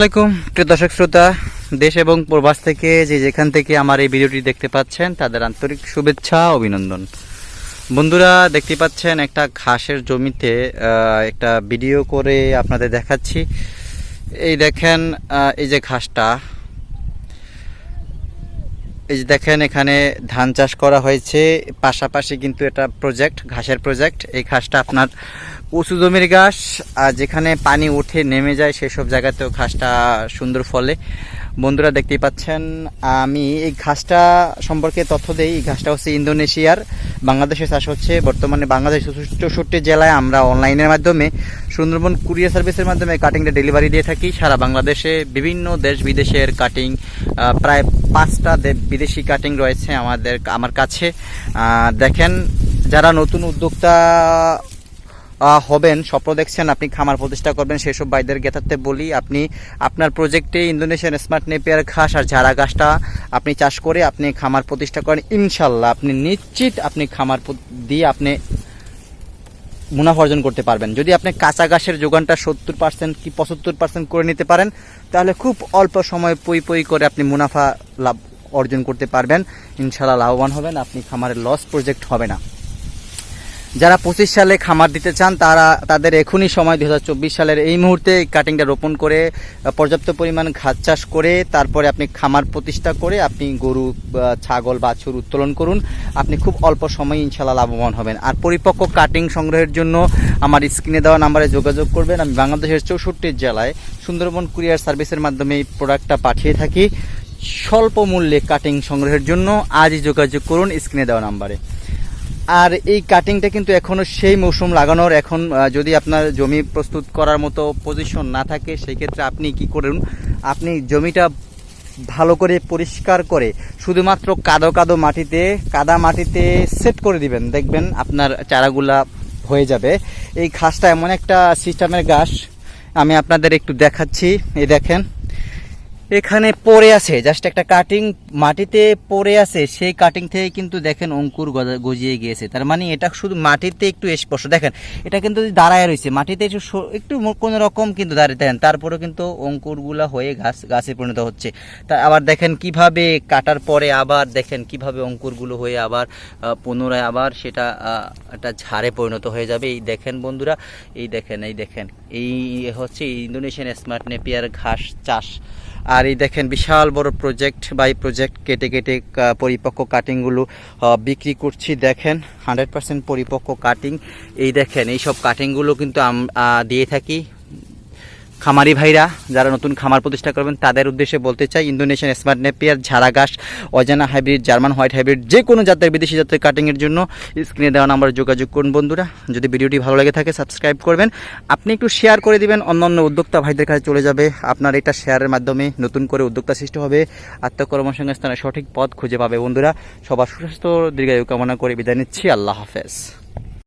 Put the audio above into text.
আসসালামাইকুম প্রিয় দর্শক শ্রোতা, দেশ এবং প্রবাস থেকে যে যেখান থেকে আমার এই ভিডিওটি দেখতে পাচ্ছেন, তাদের আন্তরিক শুভেচ্ছা, অভিনন্দন। বন্ধুরা, দেখতে পাচ্ছেন একটা ঘাসের জমিতে একটা ভিডিও করে আপনাদের দেখাচ্ছি। এই দেখেন এই যে ঘাসটা। এই যে দেখেন, এখানে ধান চাষ করা হয়েছে। পাশাপাশি কিন্তু এটা প্রজেক্ট ঘাসের প্রজেক্ট এই ঘাসটা আপনার উঁচু জমির ঘাস, আর যেখানে পানি উঠে নেমে যায় সেসব জায়গাতেও ঘাসটা সুন্দর ফলে। বন্ধুরা দেখতেই পাচ্ছেন, আমি এই ঘাসটা সম্পর্কে তথ্য দেই। এই ঘাসটা হচ্ছে ইন্দোনেশিয়ার বাংলাদেশে চাষ হচ্ছে। বর্তমানে বাংলাদেশ চৌষট্টি জেলায় আমরা অনলাইনের মাধ্যমে, সুন্দরবন কুরিয়ার সার্ভিসের মাধ্যমে কাটিংটা ডেলিভারি দিয়ে থাকি। সারা বাংলাদেশে বিভিন্ন দেশ বিদেশের কাটিং প্রায় পাঁচটা বিদেশি কাটিং রয়েছে আমাদের, আমার কাছে। দেখেন, যারা নতুন উদ্যোক্তা হবেন, স্বপ্ন দেখছেন, আপনি খামার প্রতিষ্ঠা করবেন, সেসব ভাইদের গেতাতে বলি, আপনি আপনার প্রজেক্টে ইন্দোনেশিয়ান স্মার্ট নেপিয়ার ঘাস আর ঝাড়া ঘাসটা আপনি চাষ করে আপনি খামার প্রতিষ্ঠা করেন। ইনশাল্লাহ আপনি নিশ্চিত আপনি খামার দিয়ে আপনি মুনাফা অর্জন করতে পারবেন। যদি আপনি কাঁচা ঘাসের যোগানটা সত্তর পার্সেন্ট কি পঁচাত্তর পার্সেন্ট করে নিতে পারেন, তাহলে খুব অল্প সময় পই পই করে আপনি মুনাফা লাভ অর্জন করতে পারবেন। ইনশাল্লাহ লাভবান হবেন, আপনি খামারের লস প্রজেক্ট হবে না। যারা পঁচিশ সালে খামার দিতে চান, তারা তাদের এখনই সময় দু হাজার চব্বিশ সালের এই মুহূর্তে কাটিংটা রোপণ করে পর্যাপ্ত পরিমাণ ঘাস চাষ করে, তারপরে আপনি খামার প্রতিষ্ঠা করে আপনি গরু ছাগল, বাছুর উত্তোলন করুন। আপনি খুব অল্প সময়ে ইনশাল্লাহ লাভবান হবেন। আর পরিপক্ক কাটিং সংগ্রহের জন্য আমার স্ক্রিনে দেওয়া নাম্বারে যোগাযোগ করবেন। আমি বাংলাদেশের চৌষট্টি জেলায় সুন্দরবন কুরিয়ার সার্ভিসের মাধ্যমে এই প্রোডাক্টটা পাঠিয়ে থাকি। স্বল্প মূল্যে কাটিং সংগ্রহের জন্য আজই যোগাযোগ করুন স্ক্রিনে দেওয়া নাম্বারে। আর এই কাটিংটা কিন্তু এখনও সেই মৌসুম লাগানোর। এখন যদি আপনার জমি প্রস্তুত করার মতো পজিশন না থাকে সেই ক্ষেত্রে আপনি কি করুন? আপনি জমিটা ভালো করে পরিষ্কার করে শুধুমাত্র কাদো কাদো মাটিতে, কাদা মাটিতে সেট করে দিবেন। দেখবেন আপনার চারাগুলা হয়ে যাবে। এই ঘাসটা এমন একটা সিস্টেমের ঘাস। আমি আপনাদের একটু দেখাচ্ছি। এই দেখেন এখানে পড়ে আছে জাস্ট একটা কাটিং মাটিতে পড়ে আছে, সেই কাটিং থেকে কিন্তু দেখেন অঙ্কুর গজা- গজিয়ে গিয়েছে। তার মানে এটা শুধু মাটিতে একটু স্পর্শ। দেখেন, এটা কিন্তু দাঁড়ায় রয়েছে, মাটিতে একটু কোনো রকম কিন্তু দাঁড়িয়ে দেখেন তারপরেও কিন্তু অঙ্কুরগুলা হয়ে গাছ গাছে পরিণত হচ্ছে। তা আবার দেখেন কীভাবে কাটার পরে আবার দেখেন কীভাবে অঙ্কুরগুলো হয়ে আবার পুনরায় আবার সেটা একটা ঝাড়ে পরিণত হয়ে যাবে। এই দেখেন বন্ধুরা, এই দেখেন এই দেখেন। এই হচ্ছে ইন্দোনেশিয়ান স্মার্ট নেপিয়ার ঘাস চাষ। আর এই দেখেন বিশাল বড় প্রজেক্ট বাই প্রজেক্ট কেটে কেটে পরিপক্ক কাটিংগুলো বিক্রি করছি। দেখেন হান্ড্রেড পরিপক্ক কাটিং এই দেখেন এই সব কাটিংগুলো কিন্তু দিয়ে থাকি। খামারি ভাইরা যারা নতুন খামার প্রতিষ্ঠা করবেন, তাদের উদ্দেশ্যে বলতে চাই, ইন্দোনেশিয়ান স্মার্ট নেপিয়ার ঝাড়া ঘাস অজানা হাইব্রিড, জার্মান হোয়াইট হাইব্রিড যে কোনো জাতের বিদেশি জাতের কাটিংয়ের জন্য স্ক্রিনে দেওয়া নাম্বারে যোগাযোগ করুন বন্ধুরা। যদি ভিডিওটি ভালো লাগে থাকে সাবস্ক্রাইব করবেন। আপনি একটু শেয়ার করে দিবেন অন্য অন্য উদ্যোক্তা ভাইদের কাছে চলে যাবে। আপনার এটা শেয়ারের মাধ্যমে নতুন করে উদ্যোক্তা সৃষ্টি হবে। আত্মকর্মসংস্থানের সঠিক পথ খুঁজে পাবে বন্ধুরা। সবার সুস্বাস্থ্য, দীর্ঘায়ু কামনা করে বিদায় নিচ্ছি। আল্লাহ হাফেজ।